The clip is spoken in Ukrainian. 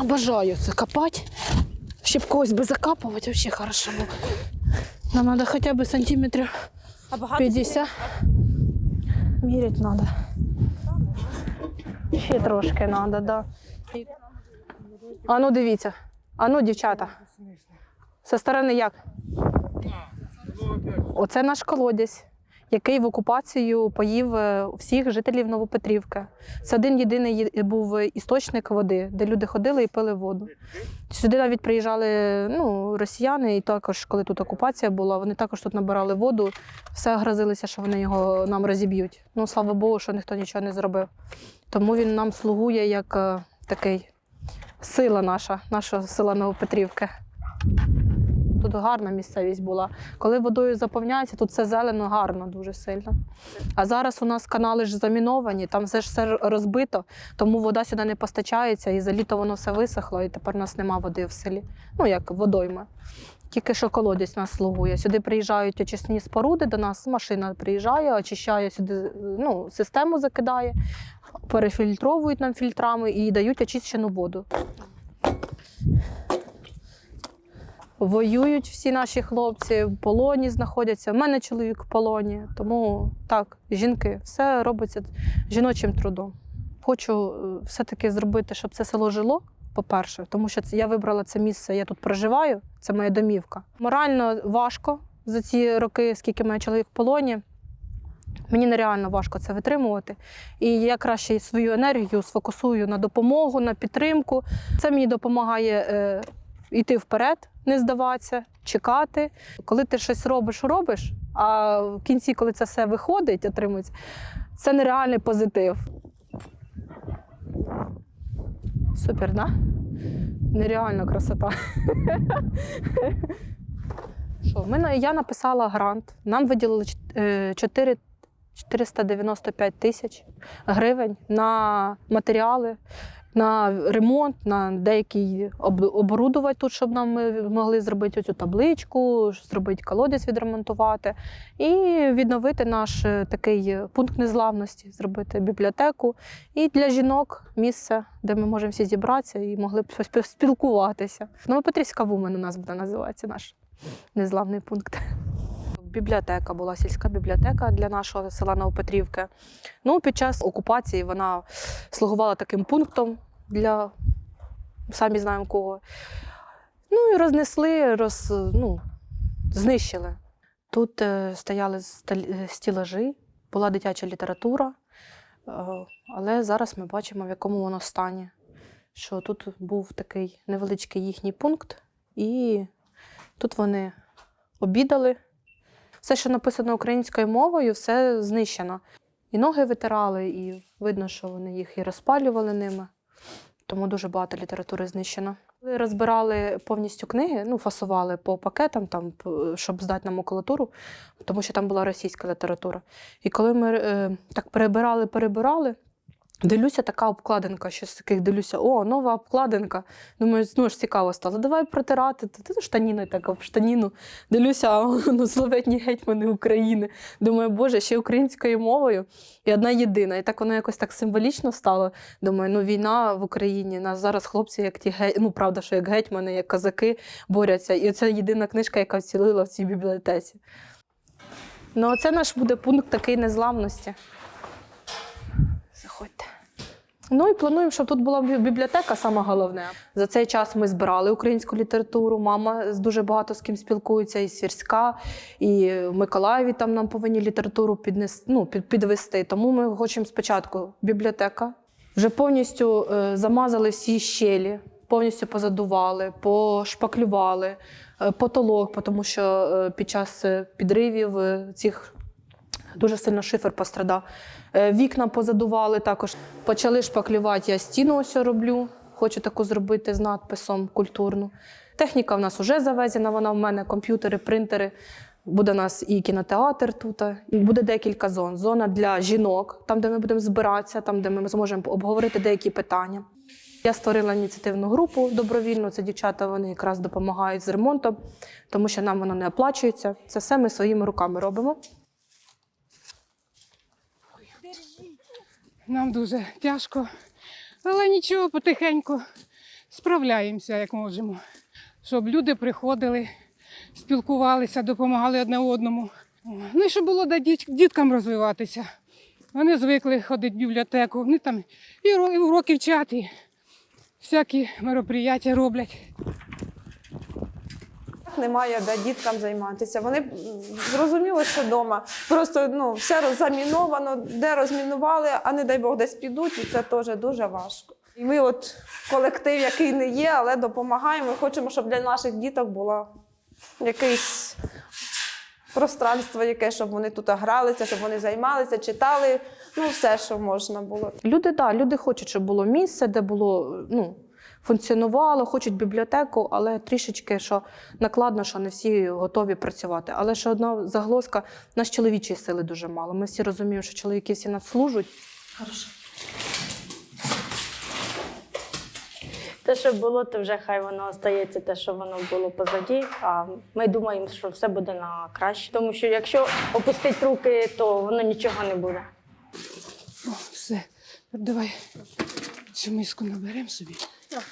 Обожаю це копати. Щоб когось би закапувати, взагалі хорошо було. Нам треба хоча б сантиметрів 50. Міряти треба. Ще трошки треба, да. А ну дивіться. А ну, дівчата. Зі сторони як? Оце наш колодязь, який в окупацію поїв е, всіх жителів Новопетрівки. Це один єдиний був істочник води, де люди ходили і пили воду. Сюди навіть приїжджали ну, росіяни, і також, коли тут окупація була, вони також тут набирали воду, все грозилися, що вони його нам розіб'ють. Ну, слава Богу, що ніхто нічого не зробив. Тому він нам слугує як е, такий сила наша, наша сила Новопетрівки. Тут гарна місцевість була. Коли водою заповняється, тут все зелено, гарно дуже сильно. А зараз у нас канали ж заміновані, там все ж все розбито, тому вода сюди не постачається, і за літо воно все висохло, і тепер у нас нема води в селі. Ну, як водойми. Тільки що колодязь нас слугує. Сюди приїжджають очисні споруди до нас, машина приїжджає, очищає сюди, ну, систему закидає, перефільтровують нам фільтрами і дають очищену воду. Воюють всі наші хлопці, в полоні знаходяться. У мене чоловік в полоні, тому так, жінки, все робиться жіночим трудом. Хочу е, все-таки зробити, щоб це село жило. По-перше, тому що я вибрала це місце, я тут проживаю, це моя домівка. Морально важко за ці роки, скільки моє чоловік в полоні. Мені нереально важко це витримувати. І я краще свою енергію сфокусую на допомогу, на підтримку. Це мені допомагає е, йти вперед, не здаватися, чекати. Коли ти щось робиш, робиш, а в кінці, коли це все виходить, отримується, це нереальний позитив. Супер, да? Нереальна красота. Що, ми, я написала грант. Нам виділили е, 4 495 тисяч гривень на матеріали, на ремонт, на деякий об- оборудувати тут, щоб нам ми могли зробити цю табличку, зробити колодязь відремонтувати і відновити наш е, такий пункт незламності, зробити бібліотеку і для жінок місце, де ми можемо всі зібратися і могли б спіл- спілкуватися. Новопетрівська вумен у нас буде називатися наш незламний пункт. Бібліотека була сільська бібліотека для нашого села Новопетрівки. Ну, під час окупації вона слугувала таким пунктом для самі знаємо кого. Ну і рознесли, роз, ну, знищили. Тут е, стояли е, стілажі, була дитяча література, е, але зараз ми бачимо, в якому воно стані. Що тут був такий невеличкий їхній пункт, і тут вони обідали. Все, що написано українською мовою, все знищено. І ноги витирали, і видно, що вони їх і розпалювали ними. Тому дуже багато літератури знищено. Ми розбирали повністю книги, ну, фасували по пакетам, там, щоб здати на макулатуру, тому що там була російська література. І коли ми е, так перебирали, перебирали, дивлюся, така обкладинка, щось таких дивлюся, о, нова обкладинка. Думаю, ну ж цікаво стало. Давай протирати. Ти штаніну так об штаніну. Дивлюся, ну, славетні гетьмани України. Думаю, боже, ще українською мовою і одна єдина. І так воно якось так символічно стало. Думаю, ну війна в Україні. Нас зараз хлопці, як ті ге... ну правда, що як гетьмани, як козаки борються. І це єдина книжка, яка вцілила в цій бібліотеці. Ну, це наш буде пункт такий незламності. Заходьте. Ну і плануємо, щоб тут була бібліотека, саме головне. За цей час ми збирали українську літературу. Мама дуже багато з ким спілкується, і Свірська, і в Миколаєві там нам повинні літературу піднес, ну, підвести. Тому ми хочемо спочатку бібліотека. Вже повністю е, замазали всі щелі, повністю позадували, пошпаклювали, е, потолок, тому що е, під час підривів цих Дуже сильно шифер пострадав. Е, Вікна позадували також. Почали шпаклювати, я стіну ось роблю. Хочу таку зробити з надписом культурну. Техніка в нас вже завезена, вона в мене, комп'ютери, принтери. Буде у нас і кінотеатр тут, буде декілька зон. Зона для жінок, там, де ми будемо збиратися, там, де ми зможемо обговорити деякі питання. Я створила ініціативну групу добровільну. Це дівчата вони якраз допомагають з ремонтом, тому що нам воно не оплачується. Це все ми своїми руками робимо. Нам дуже тяжко. Але нічого, потихеньку справляємося, як можемо. Щоб люди приходили, спілкувалися, допомагали одне одному. Ну і щоб було діт- діткам розвиватися. Вони звикли ходити в бібліотеку, вони там і уроки вчать, і всякі мероприятия роблять. Немає де діткам займатися. Вони зрозуміли, що вдома просто ну, все роз- заміновано, де розмінували, а не дай Бог десь підуть, і це теж дуже важко. І ми, от колектив, який не є, але допомагаємо. Ми хочемо, щоб для наших діток було якесь пространство, яке, щоб вони тут гралися, щоб вони займалися, читали. Ну, все, що можна було. Люди, да, люди хочуть, щоб було місце, де було ну, функціонувало, хочуть бібліотеку, але трішечки що накладно, що не всі готові працювати. Але ще одна заглоска: в нас чоловічої сили дуже мало. Ми всі розуміємо, що чоловіки всі нас служать. Те, що було, то вже хай воно остається, те, що воно було позаді. А ми думаємо, що все буде на краще. Тому що якщо опустити руки, то воно нічого не буде. О, все. Давай цю миску наберемо собі. Yok.